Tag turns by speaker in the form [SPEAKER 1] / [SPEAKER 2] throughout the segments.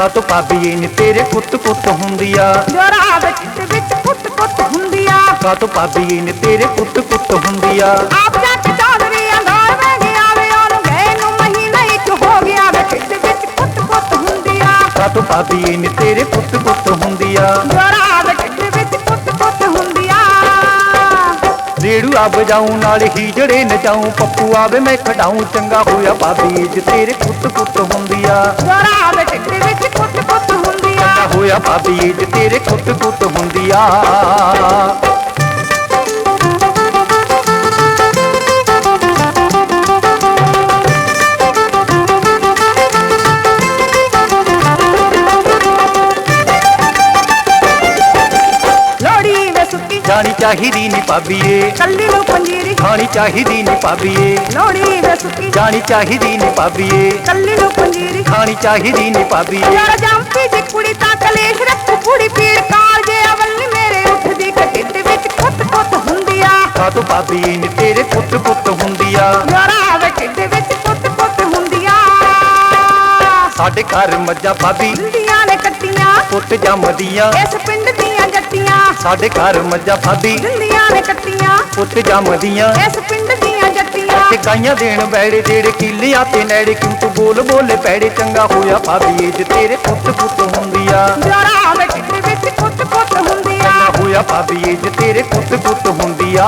[SPEAKER 1] ਕਾਤੋਂ ਭਾਬੀਏ ਨੀ ਤੇਰੇ ਕੁੱਤ ਕੁੱਤ ਹੁੰਦੀ ਆ
[SPEAKER 2] ਜੋਰਾ ਵਿੱਚ ਵਿੱਚ ਕੁੱਟ ਕੁੱਟ ਹੁੰਦੀ ਆ
[SPEAKER 1] ਕਾਤੋਂ ਭਾਬੀਏ ਨੀ ਤੇਰੇ ਕੁੱਤ ਕੁੱਤ ਹੁੰਦੀ ਆ
[SPEAKER 2] ਆਪ ਜਾ ਕੇ ਚੌਧਰੀ ਅੰਗਾਰ ਵੇ ਗਿਆ ਵੇ ਉਹਨੂੰ ਗਏ ਨੂੰ ਮਹੀਨਾ ਇੱਕ ਹੋ ਗਿਆ ਵੇ। ਵਿੱਚ ਵਿੱਚ ਕੁੱਟ ਕੁੱਟ ਹੁੰਦੀ ਆ
[SPEAKER 1] ਕਾਤੋਂ ਭਾਬੀਏ ਨੀ ਤੇਰੇ ਕੁੱਤ ਕੁੱਤ ਹੁੰਦੀ ਆ
[SPEAKER 2] ਜੋਰਾ ਵਿੱਚ ਵਿੱਚ ਕੁੱਟ ਕੁੱਟ ਹੁੰਦੀ ਆ
[SPEAKER 1] ਰੇੜੂ ਆ ਵਜਾਉਂ ਨਾਲ ਹੀ ਜੜੇ ਨਚਾਉਂ ਪੱਪੂ ਆਵੇ ਮੈਂ ਖਡਾਉਂ ਚੰਗਾ ਹੋਇਆ ਭਾਬੀ ਜੇ ਤੇਰੇ ਕੁੱਤ ਕੁੱਤ ਹੁੰਦੀ ਆ
[SPEAKER 2] ਜੋਰਾ ਵਿੱਚ
[SPEAKER 1] ਹੋਇਆ ਭਾਬੀ ਜੇ ਤੇਰੇ ਕੁੱਤ ਕੁੱਤ ਹੁੰਦੀ ਆ। ਜਾਣੀ ਚਾਹੀਦੀ ਨੀ ਭਾਬੀਏ।
[SPEAKER 2] ਕੱਲੀ ਨੂੰ ਪੰਜੀਰੀ।
[SPEAKER 1] ਖਾਣੀ ਚਾਹੀਦੀ ਨੀ ਭਾਬੀਏ।
[SPEAKER 2] ਲੋੜੀ ਵੇ ਸੁੱਕੀ।
[SPEAKER 1] ਜਾਣੀ ਚਾਹੀਦੀ ਨੀ ਭਾਬੀਏ।
[SPEAKER 2] ਕੱਲੀ ਨੂੰ ਪੰਜੀਰੀ।
[SPEAKER 1] ਖਾਣੀ ਚਾਹੀਦੀ ਨੀ ਭਾਬੀਏ।
[SPEAKER 2] ਯਾਰ ਜੰਪੀ
[SPEAKER 1] ਕਾਤੋਂ ਭਾਬੀਏ ਨੀ ਤੇਰੇ ਕੁੱਤ ਕੁੱਤ ਹੁੰਦੀ ਆ
[SPEAKER 2] ਯਾਰਾ ਵੇ ਢਿੱਡ ਵਿੱਚ ਕੁੱਟ ਕੁੱਟ ਹੁੰਦੀ ਆ
[SPEAKER 1] ਸਾਡੇ ਘਰ ਮੱਝਾਂ ਭਾਬੀ
[SPEAKER 2] ਹੁੰਦੀਆਂ ਨੇ ਕੱਟੀਆਂ।
[SPEAKER 1] ਪੁੱਤ ਜੰਮਦੀਆਂ।
[SPEAKER 2] ਇਸ ਪਿੰਡ ਦੀਆਂ ਜੱਟੀਆਂ।
[SPEAKER 1] ਸਾਡੇ ਘਰ ਮੱਝਾਂ ਭਾਬੀ
[SPEAKER 2] ਹੁੰਦੀਆਂ ਨੇ ਕੱਟੀਆਂ।
[SPEAKER 1] ਪੁੱਤ ਜੰਮਦੀਆਂ।
[SPEAKER 2] ਇਸ ਪਿੰਡ ਦੀਆਂ ਜੱਟੀਆਂ।
[SPEAKER 1] ਤੇ ਗਾਈਆਂ ਦੇਣ ਬੈੜੇ ਜਿਹੜੇ ਕਿੱਲਿਆਂ ਤੇ ਨੇੜੇ। ਕਿਉਂ ਤੂੰ ਬੋਲ ਬੋਲੇ ਪੈੜੇ ਚੰਗਾ ਹੋਇਆ ਭਾਬੀਏ ਜੇ ਤੇਰੇ ਪੁੱਤ ਪੁੱਤ ਹੁੰਦੀ ਆ
[SPEAKER 2] ਯਾਰਾ
[SPEAKER 1] ਭਾਬੀਏ ਜੇ ਤੇਰੇ ਪੁੱਤ ਪੁੱਤ ਹੁੰਦੀ ਆ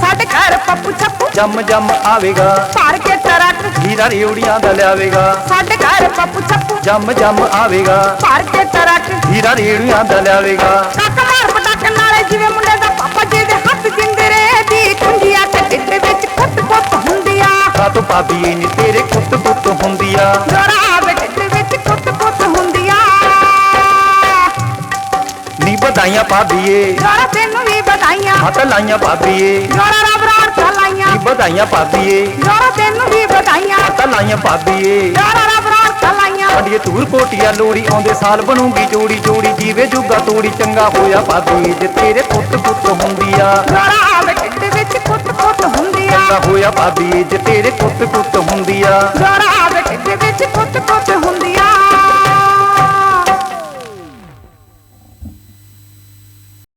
[SPEAKER 2] ਸਾਡੇ ਘਰ ਪੱਪੂ ਛੱਪੂ
[SPEAKER 1] ਜੰਮ ਜੰਮ ਆਵੇਗਾ।
[SPEAKER 2] ਭਰ ਕੇ ਟਰੱਕ
[SPEAKER 1] ਹੀਰਾ ਰੇਵੜੀਆਂ ਦਾ ਲਿਆਵੇਗਾ।
[SPEAKER 2] ਸਾਡੇ ਘਰ ਪੱਪੂ ਛੱਪੂ
[SPEAKER 1] ਜੰਮ ਜੰਮ ਆਵੇਗਾ।
[SPEAKER 2] ਭਰ ਕੇ ਟਰੱਕ
[SPEAKER 1] ਹੀਰਾ ਰੇਵੜੀਆਂ ਦਾ ਲਿਆਵੇਗਾ। ਭਾਬੀਏ ਨੀ ਤੇਰੇ ਕੁੱਤ ਕੁੱਤ ਹੁੰਦੀ ਆ
[SPEAKER 2] ਜੋਰਾ ਵੇ ਢਿੱਡ ਵਿੱਚ ਕੁੱਟ ਕੁੱਟ ਹੁੰਦੀ ਆ
[SPEAKER 1] ਨੀ ਵਧਾਈਆਂ ਭਾਬੀਏ।
[SPEAKER 2] ਜੋਰਾ ਤੈਨੂੰ ਵੀ ਵਧਾਈਆਂ।
[SPEAKER 1] ਹੱਥ ਲਾਈਆਂ ਭਾਬੀਏ।
[SPEAKER 2] ਜੋਰਾ ਰੱਬ ਰਾਰ ਚਲਾਈਆਂ
[SPEAKER 1] ਨੀ ਵਧਾਈਆਂ ਭਾਬੀਏ।
[SPEAKER 2] ਜੋਰਾ ਤੈਨੂੰ ਵੀ ਵਧਾਈਆਂ।
[SPEAKER 1] ਹੱਥ ਲਾਈਆਂ ਭਾਬੀਏ।
[SPEAKER 2] ਜੋਰਾ ਰੱਬ ਰਾਰ ਚਲਾਈਆਂ
[SPEAKER 1] ਸਾਡੀ ਧੂਰ ਕੋਟੀਆ ਲੋੜੀ ਆਉਂਦੇ ਸਾਲ ਬਣੂਗੀ ਜੋੜੀ ਜੋੜੀ ਜੀਵੇ ਜੁਗਾ ਤੋੜੀ ਚੰਗਾ ਹੋਇਆ ਭਾਬੀ ਜੇ ਤੇਰੇ ਪੁੱਤ ਪੁੱਤ ਹੁੰਦੀ ਆ
[SPEAKER 2] ਜੋਰਾ
[SPEAKER 1] ਹੋਇਆ ਭਾਬੀ ਜੇ ਤੇਰੇ ਪੁੱਤ ਪੁੱਤ ਹੁੰਦੀ ਆ।
[SPEAKER 2] ਜੋਰਾ ਵੇ ਢਿੱਡ ਵਿੱਚ